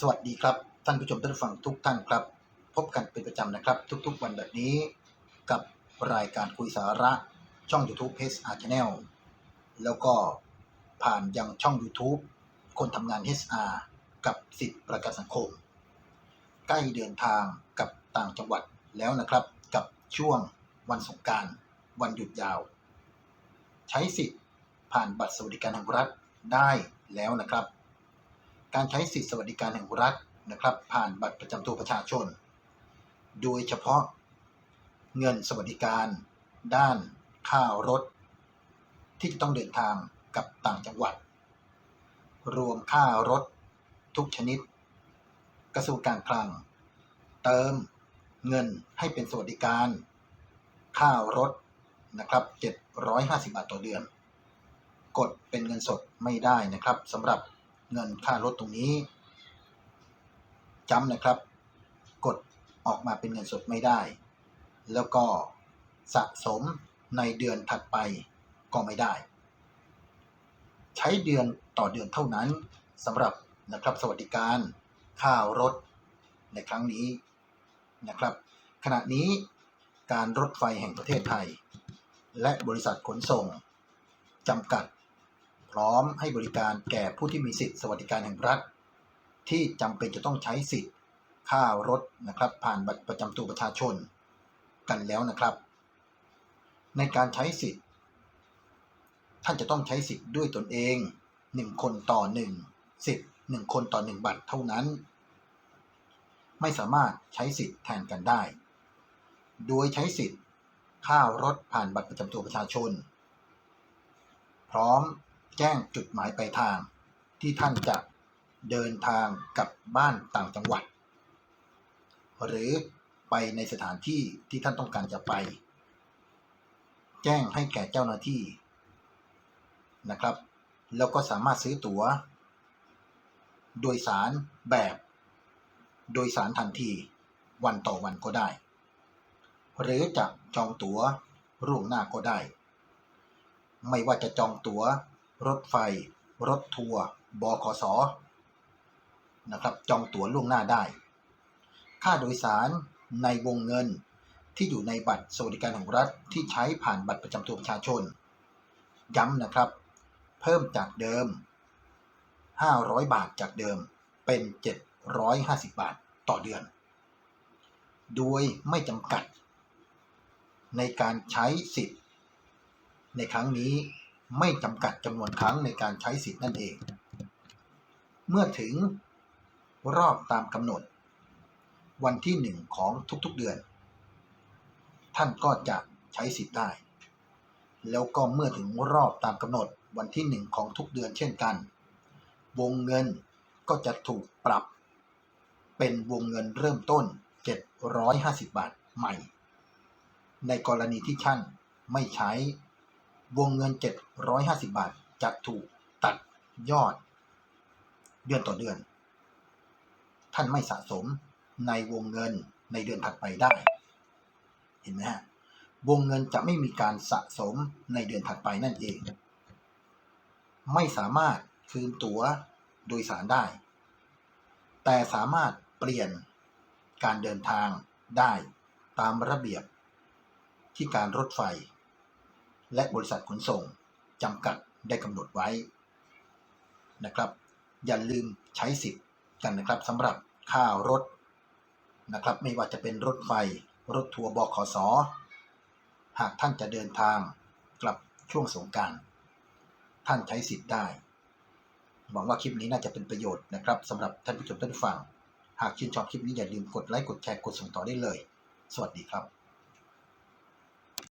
สวัสดีครับ ท่านผู้ชมท่านผู้ฟังทุกท่านครับ พบกันเป็นประจำนะครับ ทุกๆวันแบบนี้ กับรายการคุยสาระช่อง YouTube HR Channel แล้วก็ผ่านยังช่อง YouTube คนทำงาน HR กับสิทธิประกันสังคม ใกล้เดินทางกับต่างจังหวัดแล้วนะครับ กับช่วงวันสงการวันหยุดยาว ใช้สิทธิ์ผ่านบัตรสวัสดิการแห่งรัฐได้แล้วนะครับ การใช้สิทธิสวัสดิการแห่งรัฐนะครับ ผ่านบัตรประจำตัวประชาชน โดยเฉพาะเงินสวัสดิการ ด้านค่ารถ ที่จะต้องเดินทางกับต่างจังหวัด รวมค่ารถทุกชนิด กระทรวงการคลัง เติมเงินให้เป็นสวัสดิการ ค่ารถนะครับ750 บาทต่อเดือน กดเป็นเงินสดไม่ได้นะครับสำหรับ เงินค่ารถตรงนี้จำนะครับ กดออกมาเป็นเงินสดไม่ได้ แล้วก็สะสมในเดือนถัดไปก็ไม่ได้ ใช้เดือนต่อเดือนเท่านั้นสำหรับนะครับสวัสดิการค่ารถในครั้งนี้นะครับ ขณะนี้การรถไฟแห่งประเทศไทย และบริษัทขนส่งจำกัด พร้อมให้บริการแก่ผู้ที่มีสิทธิสวัสดิการแห่งรัฐ ที่จำเป็นจะต้องใช้สิทธิ์ค่ารถนะครับ ผ่านบัตรประจำตัวประชาชนกันแล้วนะครับ ในการใช้สิทธิ์ ท่านจะต้องใช้สิทธิ์ด้วยตนเอง 1 คนต่อ 1 สิทธิ์ 1 คนต่อ 1 บัตรเท่านั้น ไม่สามารถใช้สิทธิ์แทนกันได้ โดยใช้สิทธิ์ค่ารถผ่านบัตรประจำตัวประชาชน พร้อม แจ้งจุดหมายปลายทาง ที่ท่านจะเดินทางกลับบ้านต่างจังหวัด หรือไปในสถานที่ที่ท่านต้องการจะไป แจ้งให้แก่เจ้าหน้าที่นะครับ แล้วก็สามารถซื้อตั๋ว โดยสารแบบ โดยสารทันทีวันต่อวันก็ได้ หรือจะจองตั๋วล่วงหน้าก็ได้ ไม่ว่าจะจองตั๋ว รถไฟ รถทัวร์บขสนะครับจองตั๋วล่วงหน้าได้ ค่าโดยสารในวงเงินที่อยู่ในบัตรสวัสดิการแห่งรัฐที่ใช้ผ่านบัตรประจำตัวประชาชน ย้ำนะครับ เพิ่มจากเดิม 500 บาทจากเดิมเป็น 750 บาทต่อเดือน โดยไม่จำกัด ในการใช้สิทธิ์ ในครั้งนี้ ไม่จำกัดจำนวนครั้งในการใช้สิทธิ์นั่นเอง เมื่อถึงรอบตามกำหนด วันที่หนึ่งของทุกๆเดือน ท่านก็จะใช้สิทธิ์ได้ แล้วก็เมื่อถึงรอบตามกำหนดวันที่หนึ่งของทุกเดือนเช่นกัน วงเงินก็จะถูกปรับ เป็นวงเงินเริ่มต้น 750 บาทใหม่ ในกรณีที่ท่านไม่ใช้ วงเงิน 750 บาทจะถูกตัดยอด เดือนต่อเดือน ท่านไม่สะสมในวงเงินในเดือนถัดไปได้ เห็นไหมฮะวงเงินจะไม่มีการสะสมในเดือนถัดไปนั่นเอง ไม่สามารถคืนตั๋วโดยสารได้ แต่สามารถเปลี่ยนการเดินทางได้ตามระเบียบที่การรถไฟ และบริษัทขนส่งจำกัดได้กำหนดไว้นะครับ อย่าลืมใช้สิทธิ์กันนะครับสำหรับค่ารถนะครับ ไม่ว่าจะเป็นรถไฟ รถทัวร์บขสหากท่านจะเดินทางกลับช่วงสงการท่านใช้สิทธิ์ได้ หวังว่าคลิปนี้น่าจะเป็นประโยชน์นะครับสำหรับท่านผู้ชมท่านผู้ฟัง หากชื่นชอบคลิปนี้อย่าลืมกดไลค์กดแชร์กดส่งต่อได้เลย สวัสดีครับ